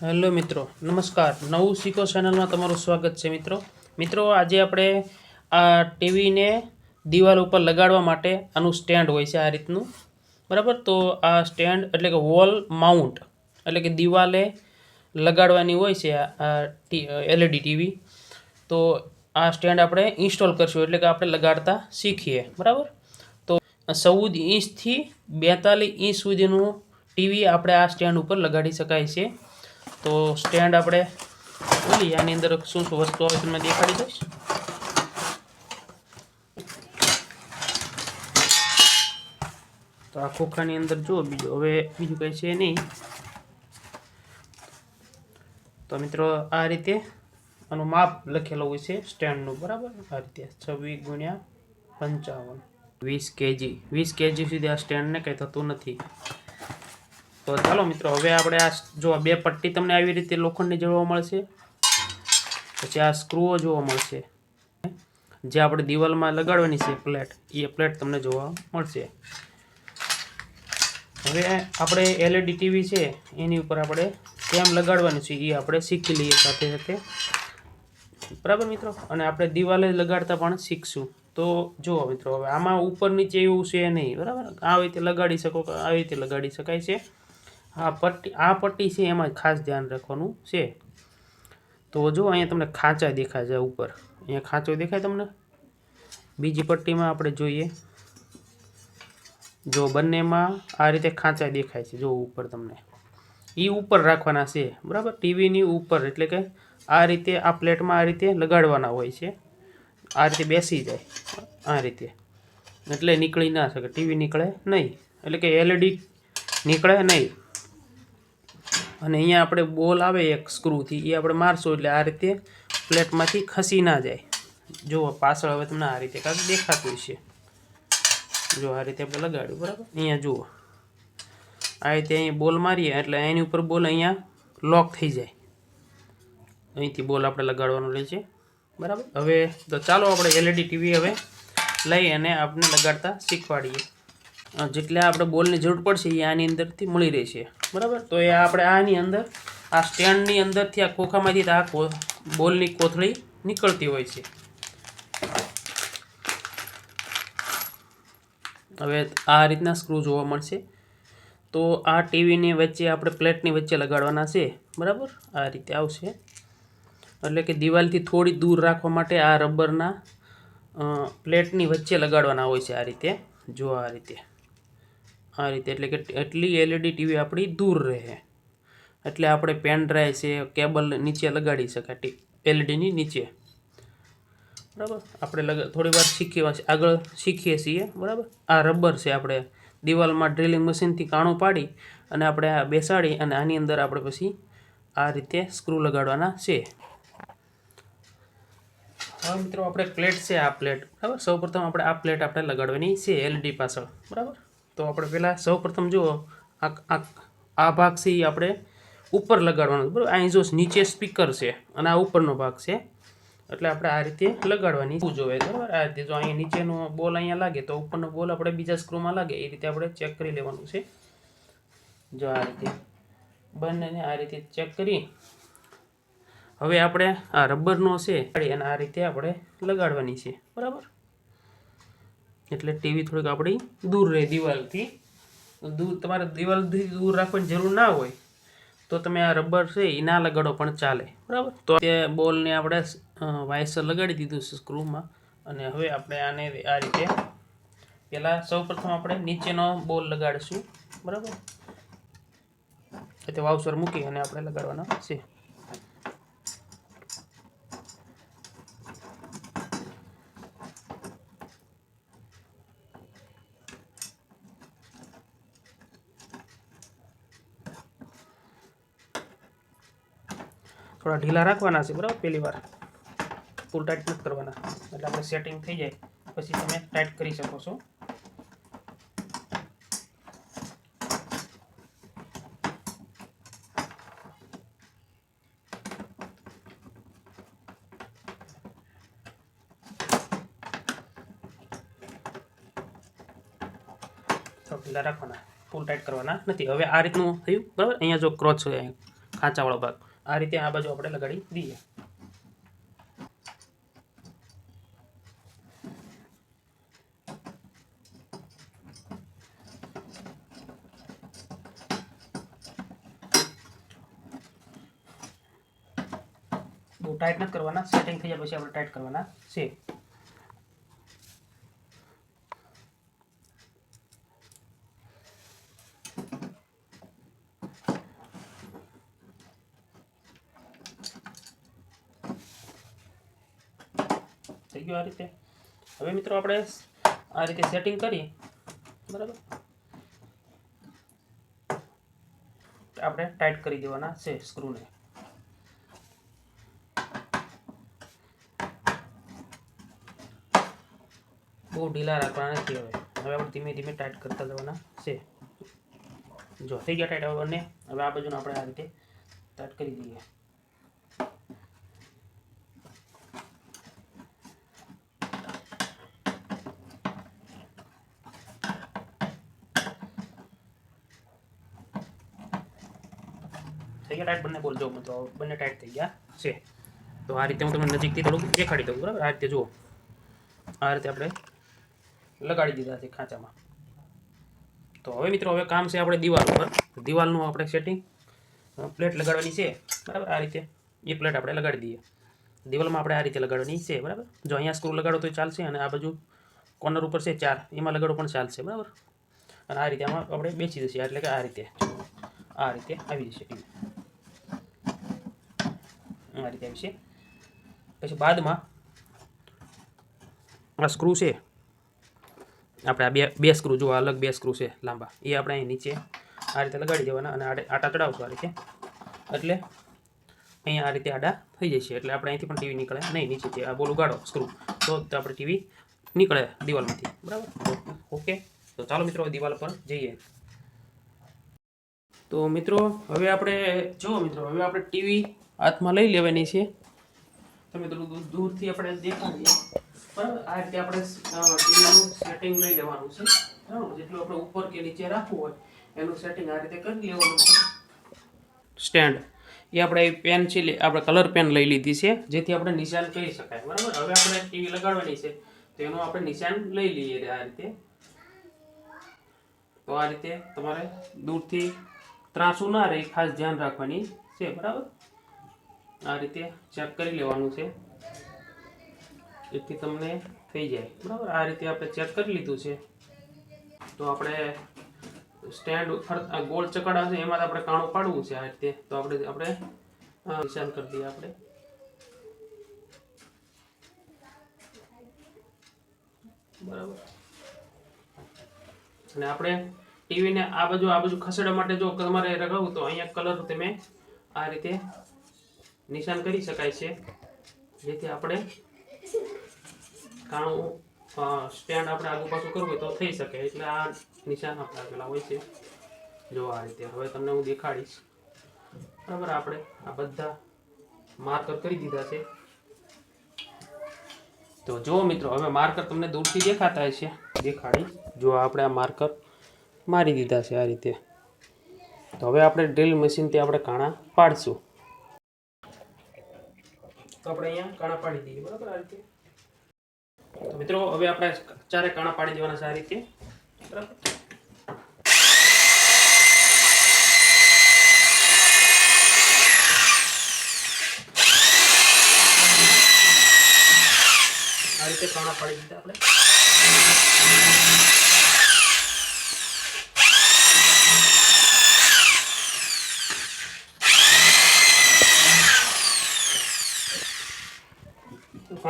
Hello મિત્રો, નમસ્કાર. નવું શીખો ચેનલમાં તમારું સ્વાગત છે મિત્રો. મિત્રો, આજે આપણે આ ટીવીને દિવાલ ઉપર લગાડવા માટે આનું સ્ટેન્ડ હોય છે આ રીતનું. બરાબર? તો આ સ્ટેન્ડ એટલે કે વોલ માઉન્ટ, એટલે કે દિવાલે લગાડવાની હોય છે આ એલઈડી ટીવી. તો આ સ્ટેન્ડ આપણે ઇન્સ્ટોલ કરશું, એટલે કે આપણે લગાડતા શીખીએ. બરાબર? તો ચૌદ ઇંચથી બેતાલીસ ઇંચ સુધીનું ટીવી આપણે આ સ્ટેન્ડ ઉપર લગાડી શકાય છે. તો સ્ટેન્ડ આપણે ખોલી આની અંદર શું શું વસ્તુ આવે તમને દેખાડી દઈશ. તો આ ખોખાની અંદર જુઓ બીજું. હવે બીજું કંઈ છે નહીં. તો મિત્રો આ રીતે આનું માપ લખેલું હોય છે સ્ટેન્ડનું બરાબર? આ રીતે છવ્વીસ ગુણ્યા પંચાવન. વીસ કેજી. વીસ કેજી સુધી આ સ્ટેન્ડને કંઈ થતું નથી. તો ચાલો મિત્રો, હવે આપણે આ જો બે પટ્ટી તમને આવી રીતે લોખંડની જોવા મળશે. પછી આ સ્ક્રૂઓ જોવા મળશે. જે આપણે દિવાલમાં લગાડવાની છે પ્લેટ, એ પ્લેટ તમને જોવા મળશે. હવે આપણે એલઈડી ટીવી છે, એની ઉપર આપણે કેમ લગાડવાનું છે, એ આપણે શીખી લઈએ સાથે સાથે. બરાબર મિત્રો? અને આપણે દિવાલે લગાડતા પણ શીખશું. તો જુઓ મિત્રો, હવે આમાં ઉપર નીચે એવું છે નહીં, બરાબર? આવી રીતે લગાડી શકો આવી રીતે લગાડી શકાય છે. આ પટ્ટી આ પટ્ટી છે, એમાં ખાસ ધ્યાન રાખવાનું છે. તો જો અહીંયા તમને ખાંચા દેખાય છે ઉપર. અહીંયા ખાંચો દેખાય તમને? બીજી પટ્ટીમાં આપણે જોઈએ. જો બંનેમાં આ રીતે ખાંચા દેખાય છે, જો ઉપર તમને. એ ઉપર રાખવાના છે, બરાબર? ટીવીની ઉપર, એટલે કે આ રીતે આ પ્લેટમાં આ રીતે લગાડવાના હોય છે. આ રીતે બેસી જાય, આ રીતે. એટલે નીકળી ના શકે, ટીવી નીકળે નહીં. એટલે કે એલઈડી નીકળે નહીં. અને અહીંયા આપણે બોલ આવે એક સ્ક્રૂથી એ આપણે મારશું એટલે આ રીતે પ્લેટમાંથી ખસી ના જાય. જુઓ, પાછળ હવે તમને આ રીતે કાંઈક દેખાતું છે જો આ રીતે આપણે લગાડ્યું, બરાબર? અહીંયા જુઓ. આ રીતે અહીં બોલ મારીએ એટલે એની ઉપર બોલ અહીંયા લોક થઈ જાય. અહીંથી બોલ આપણે લગાડવાનો રહે છે, બરાબર? હવે તો ચાલો આપણે એલઈડી ટીવી હવે લઈ અને આપણે લગાડતા શીખવાડીએ. જેટલા આપણે બોલની જરૂર પડશે એ આની અંદરથી મળી રહેશે. બરાબર? તો એ આપણે આની અંદર, આ સ્ટેન્ડની અંદરથી આ ખોખામાંથી આ બોલની કોથળી નીકળતી હોય છે. હવે આ રીતના સ્ક્રૂ જોવા મળશે. તો આ ટીવીની વચ્ચે આપણે પ્લેટની વચ્ચે લગાડવાના છે. બરાબર? આ રીતે આવશે. એટલે કે દિવાલથી થોડી દૂર રાખવા માટે આ રબરના પ્લેટની વચ્ચે લગાડવાના હોય છે આ રીતે. જો આ રીતે. આ રીતે. એટલે કે એટલી એલઈડી ટીવી આપણી દૂર રહે. એટલે આપણે પેન ડ્રાઈવ છે કેબલ નીચે લગાડી શકાય. એલઈડીની નીચે. બરાબર? આપણે થોડી વાર શીખીએ આગળ શીખીએ છીએ. બરાબર? આ રબર છે આપણે દિવાલમાં ડ્રિલિંગ મશીનથી કાણું પાડી અને આપણે આ બેસાડી અને આની અંદર આપણે પછી આ રીતે સ્ક્રૂ લગાડવાના છે. હવે મિત્રો, આપણે પ્લેટ છે આ પ્લેટ બરાબર? સૌપ્રથમ આપણે આ પ્લેટ આપણે લગાડવાની છે એલઈડી પાછળ. બરાબર? તો આપણે પહેલાં સૌપ્રથમ જુઓ, આ આ ભાગ છે એ આપણે ઉપર લગાડવાનો બરાબર? અહીં જો નીચે સ્પીકર છે અને આ ઉપરનો ભાગ છે. એટલે આપણે આ રીતે લગાડવાની જોવે, બરાબર? આ રીતે જો અહીંયા નીચેનો બોલ અહીંયા લાગે તો ઉપરનો બોલ આપણે બીજા સ્ક્રૂમાં લાગે, એ રીતે આપણે ચેક કરી લેવાનું છે. જો આ રીતે બંનેને આ રીતે ચેક કરી. હવે આપણે આ રબરનો છે અને આ રીતે આપણે લગાડવાની છે, બરાબર? એટલે ટીવી થોડીક આપણી દૂર રહે દિવાલથી. દૂર, તમારે દિવાલથી દૂર રાખવાની જરૂર ના હોય તો તમે આ રબર છે એ ના લગાડો, પણ ચાલે. બરાબર? તો તે બોલને આપણે વાયસર લગાડી દીધું છે સ્ક્રૂમાં. અને હવે આપણે આને આ રીતે પહેલાં સૌપ્રથમ આપણે નીચેનો બોલ લગાડીશું. બરાબર? એટલે વાવસર મૂકી અને આપણે લગાડવાનો છે. થોડા ઢીલા રાખવાના છે, બરાબર? પહેલી વાર. ફૂલ ટાઈટ નથી કરવાના. એટલે આપણે સેટિંગ થઈ જાય. પછી તમે ટાઈટ કરી શકો છો. ઢીલા રાખવાના. ફૂલ ટાઈટ કરવાના. નથી, હવે આ રીતનું થયું, બરાબર? અહીંયા જો ક્રોચ છે ખાંચાવાળો ભાગ. આ રીતે આ બાજુ આપણે લગાડી દઈએ. બહુ ટાઈટ નથી કરવાના. સેટિંગ થઈ જાય પછી આપણે ટાઈટ કરવાના. છે ગયું આ રીતે. હવે મિત્રો આપણે આ રીતે સેટિંગ કરીએ. બરાબર? આપણે ટાઈટ કરી દેવાના છે સ્ક્રૂને બહુ ઢીલા રાખવાના નથી હવે. હવે આપણે ધીમે ધીમે ટાઈટ કરતા જવાના છે. જો, થઈ ગયા ટાઈટ હવે બંને. હવે આ બાજુને આપણે આ રીતે ટાઈટ કરી દઈએ. ટાઈટ બંને બોલ, જો તો બંને ટાઈટ થઈ ગયા. છે. તો આ રીતે હું તમને નજીકથી થોડુંક દેખાડી દઉં, બરાબર? આ રીતે જુઓ. આ રીતે આપણે લગાડી દીધા છે ખાંચામાં. તો હવે મિત્રો, હવે કામ છે આપણે દિવાલ ઉપર. દિવાલનું આપણે સેટિંગ પ્લેટ લગાડવાની છે, બરાબર? આ રીતે એ પ્લેટ આપણે લગાડી દઈએ. દિવાલમાં આપણે આ રીતે લગાડવાની છે, બરાબર? જો અહીંયા સ્ક્રૂ લગાડો તો ચાલશે અને આ બાજુ કોર્નર ઉપર છે ચાર. એમાં લગાડો પણ ચાલશે, બરાબર? અને આ રીતે આમાં આપણે બેસી જશે, એટલે કે આ રીતે. આ રીતે આવી જશે. આ રીતે આવી પછી બાદમાં આ સ્ક્રૂ છે. આપણે આ બે બે સ્ક્રૂ જો અલગ બે સ્ક્રૂ છે લાંબા. એ આપણે અહીં નીચે આ રીતે લગાડી દેવાના અને આટા ચડાવશું આ રીતે. એટલે અહીંયા આ રીતે આડા થઈ જશે. એટલે આપણે અહીંથી પણ ટીવી નીકળે નહીં નીચેથી આ બોલું ગાડો સ્ક્રૂ તો આપણે ટીવી નીકળે દિવાલમાંથી. બરાબર? ઓકે. તો ચાલો મિત્રો દિવાલ પર જઈએ. તો મિત્રો, હવે આપણે, જુઓ મિત્રો, હવે આપણે ટીવી હાથમાં લઈ લેવાની છે. તમે થોડું દૂર- દૂરથી આપણે દેખાડીએ. બરાબર આ રીતે આપણે ટીવીનું સેટિંગ લઈ લેવાનું છે. બરાબર? જેટલું આપણે ઉપર કે નીચે રાખવું હોય એનું સેટિંગ આ રીતે કરી લેવાનું છે. સ્ટેન્ડ એ આપણે પેન છે આપણે કલર પેન લઈ લીધી છે જેથી આપણે નિશાન કરી શકાય. બરાબર? હવે આપણે ટીવી લગાડવાની છે તો એનું આપણે નિશાન લઈ લઈએ આ રીતે. તો આ રીતે તમારે દૂરથી ત્રાસું ના રહે ખાસ ધ્યાન રાખવાની છે. બરાબર? આ રીતે ચેક કરી લેવાનું છે. એથી તમને થઈ જાય. બરાબર? આ રીતે આપણે ચેક કરી લીધું છે. તો આપણે સ્ટેન્ડ ફર ગોળ ચકડા છે, એમાં આપણે કાણું પાડવું છે આ રીતે. તો આપણે આપણે નિશાન કરી દઈએ આપણે. બરાબર? અને આપણે ટીવીને આ બાજુ આ બાજુ ખસેડવા માટે જો તમારે લગાવવું તો અહીંયા કલર તમે આ રીતે નિશાન કરી શકાય છે. જેથી આપણે કાણું સ્ટેન્ડ આપણે આગુ પાછું કરવું હોય તો થઈ શકે. એટલે આ નિશાન આપણે આપેલા હોય છે. જો આ રીતે. હવે તમને હું દેખાડીશ. બરાબર આપણે આ બધા માર્કર કરી દીધા છે. તો જો મિત્રો, હવે માર્કર તમને દૂરથી દેખાતા હશે. દેખાડી. જો આપણે આ માર્કર મારી દીધા છે આ રીતે. તો હવે આપણે ડ્રિલ મશીનથી આપણે કાણા પાડશું. આપણે અહીંયા કાણા પાડી દઈએ, બરાબર? આ રીતે. તો મિત્રો, હવે આપણે ચારે કાણા પાડી દેવાના છે આ રીતે. બરાબર? આ રીતે કાણા પાડી દીધા આપણે.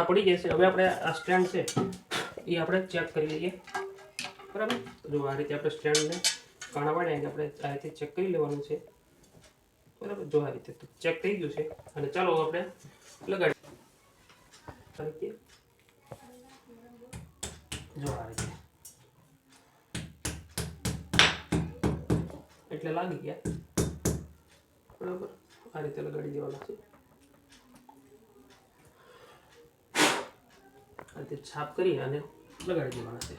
કાણા પડી જશે. હવે આપણે આ સ્ટેન્ડ છે, એ આપણે ચેક કરી લઈએ. બરાબર? જો આ રીતે આપણે સ્ટેન્ડને કાણા એટલે આપણે આ રીતે ચેક કરી લેવાનું છે. બરાબર? જો આ રીતે ચેક થઈ ગયું છે. અને ચાલો આપણે લગાડી જો આ રીતે. એટલે લાગી ગયા. બરાબર? આ રીતે લગાડી દેવાના છે. આ રીતે છાપ કરી અને લગાડી દેવાના છે.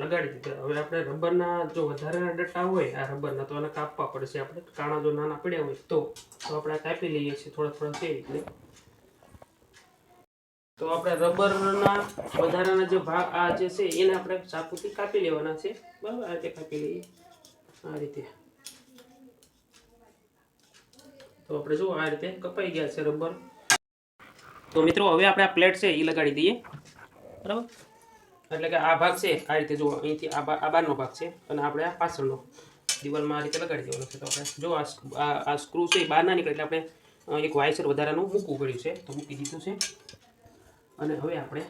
લગાડી દીધા. હવે આપણે રબરના જો વધારાના ડટ્ટા હોય, આ રબરના તો એને કાપવા પડશે આપણે કાણા જો નાના પડ્યા હોય તો આપણે કાપી લઈએ છીએ થોડા થોડા છે રીતે. તો આપણે રબરના વધારાના જે ભાગ આ જે છે, એને આપણે ચાકુથી કાપી લેવાના છે. બરાબર? આ રીતે કાપી લઈએ. આ રીતે. તો આપણે જો આ રીતે કપાઈ ગયા છે રબર. તો મિત્રો, હવે આપણે આ પ્લેટ છે એ લગાડી દઈએ. બરાબર? એટલે કે આ ભાગ છે, આ રીતે જુઓ, અહીંથી આ આ બારનો ભાગ છે અને આપણે આ પાછળનો દિવાલમાં આ રીતે લગાડી દેવાનો છે. તો આપણે જો આ આ સ્ક્રૂ છે એ બહાર ના નીકળે એટલે આપણે એક વાયસર વધારાનું મૂકવું પડ્યું છે. તો મૂકી દીધું છે. અને હવે આપણે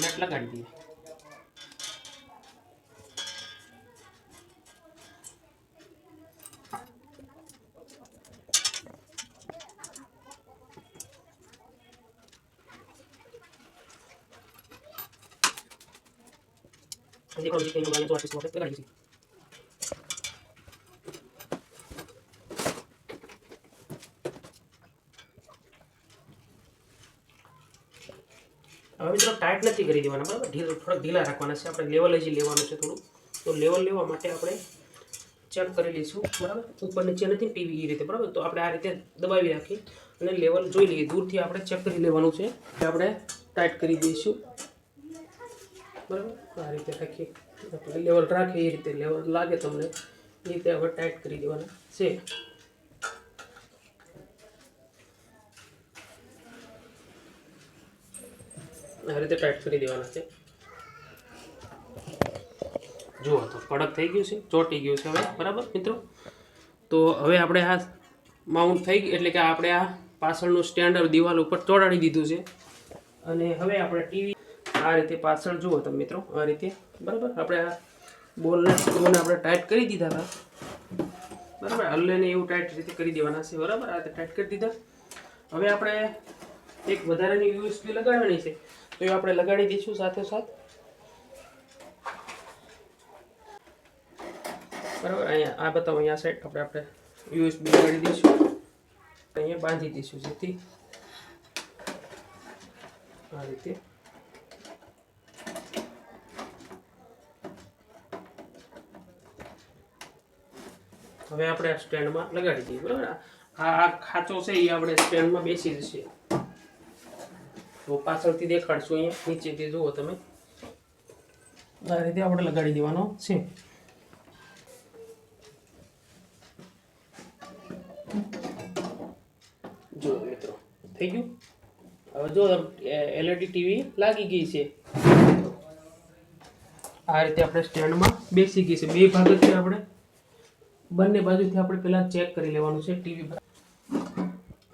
નેટ લગાડી દઈએ. હજી કોઈ કંઈ મોબાઈલ તો આર્ટિસ્ટ આપણે લગાડી દઈશું હવે ટાઈટ નથી કરી દેવાના, બરાબર? ઢીલ થોડાક ઢીલા રાખવાના છે. આપણે લેવલ હજી લેવાનું છે થોડું. તો લેવલ લેવા માટે આપણે ચેક કરી લઈશું, બરાબર? ઉપર નીચે નથી ટીવી એ રીતે, બરાબર? તો આપણે આ રીતે દબાવી રાખી અને લેવલ જોઈ લઈએ. દૂરથી આપણે ચેક કરી લેવાનું છે. આપણે ટાઈટ કરી દઈશું. બરાબર? આ રીતે રાખી આપણે લેવલ રાખીએ એ રીતે. લેવલ લાગે તમને, એ રીતે આપણે ટાઈટ કરી દેવાના છે. આ રીતે ટાઈટ કરી દેવાના છે. જુઓ, તો કડક થઈ ગયું છે, ચોટી ગયું છે હવે, બરાબર, મિત્રો? તો હવે આપણે આ માઉન્ટ થઈ ગયું એટલે કે આપણે આ પાછળનું સ્ટેન્ડર દિવાલ ઉપર ચોડાડી દીધું છે. અને હવે આપણે ટીવી આ રીતે પાછળ જુઓ તમે, મિત્રો, આ રીતે, બરાબર? આપણે આ બોલને સ્ક્રૂને આપણે ટાઈટ કરી દીધા હતા. બરાબર? હલ્લેને એવું ટાઈટ રીતે કરી દેવાના છે, બરાબર? આ રીતે ટાઈટ કરી દીધા. હવે આપણે એક વધારાની યુએસબી લગાડવાની છે. તો એ આપણે લગાડી દઈશું સાથે સાથ. બરાબર, અહીંયા, આ બતાવો, અહીંયા સાઈડ આપણે આપણે યુએસબી લગાડી દઈશું. અહીંયા બાંધી દઈશું જેથી આ રીતે. હવે આપણે સ્ટેન્ડમાં લગાડી દઈએ, બરાબર? આ આ ખાંચો છે, એ આપણે સ્ટેન્ડમાં બેસી જશે. તો પાછળથી દેખાડશું અહીંયા. નીચેથી જુઓ તમે. આ રીતે આપણે લગાડી દેવાનો. છે. જો મિત્રો, થઈ ગયું? હવે જો એલઈડી ટીવી લાગી ગઈ છે. આ રીતે આપણે સ્ટેન્ડમાં બેસી ગઈ છે. બે ભાગથી આપણે, બંને બાજુથી આપણે પહેલાં ચેક કરી લેવાનું છે. ટીવી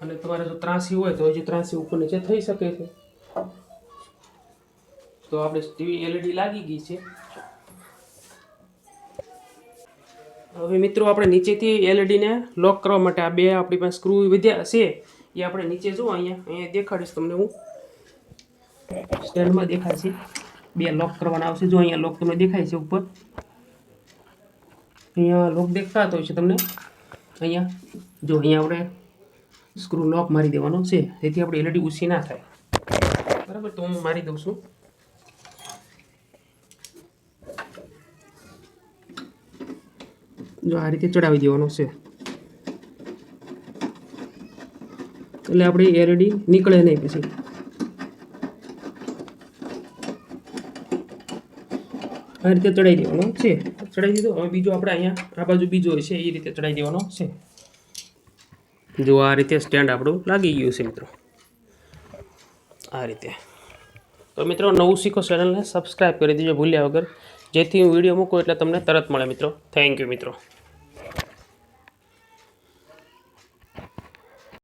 અને તમારે જો ત્રાસી હોય તો હજી ત્રાસી ઉપર નીચે થઈ શકે છે. તો આપણે ટીવી એલઈડી લાગી ગઈ છે. હવે મિત્રો, આપણે નીચેથી એલઈડીને લોક કરવા માટે આ બે આપણી પાસે સ્ક્રૂ વધ્યા છે. એ આપણે નીચે જુઓ અહીંયા અહીંયા દેખાડીશ તમને હું. સ્ટેન્ડમાં દેખાય છે. બે લોક કરવાના આવશે. જો અહીંયા લોક તમને દેખાય છે ઉપર. અહીંયા લોક દેખાતો હોય છે તમને. અહીંયા, જો અહીંયા આપણે સ્ક્રૂ લોક મારી દેવાનો છે. જેથી આપણે એલઈડી ઊંચી ના થાય. બરાબર? તો હું મારી દઉં છું. જો આ રીતે ચડાવી દેવાનો છે. એટલે આપણી એલઈડી નીકળે નહીં પછી. આ રીતે ચડાવી દેવાનો છે. ચડાવી દીધો. હવે બીજો આપણે અહીંયા, આ બાજુ બીજો છે એ રીતે ચડાવી દેવાનો છે. જો આ રીતે સ્ટેન્ડ આપણું લાગી ગયું છે મિત્રો. આ રીતે. તો મિત્રો નવું શીખો ચેનલને સબસ્ક્રાઈબ કરી દેજો ભૂલ્યા વગર. જેથી હું વીડિયો મૂકું એટલે તમને તરત મળે મિત્રો. થેન્ક યુ મિત્રો.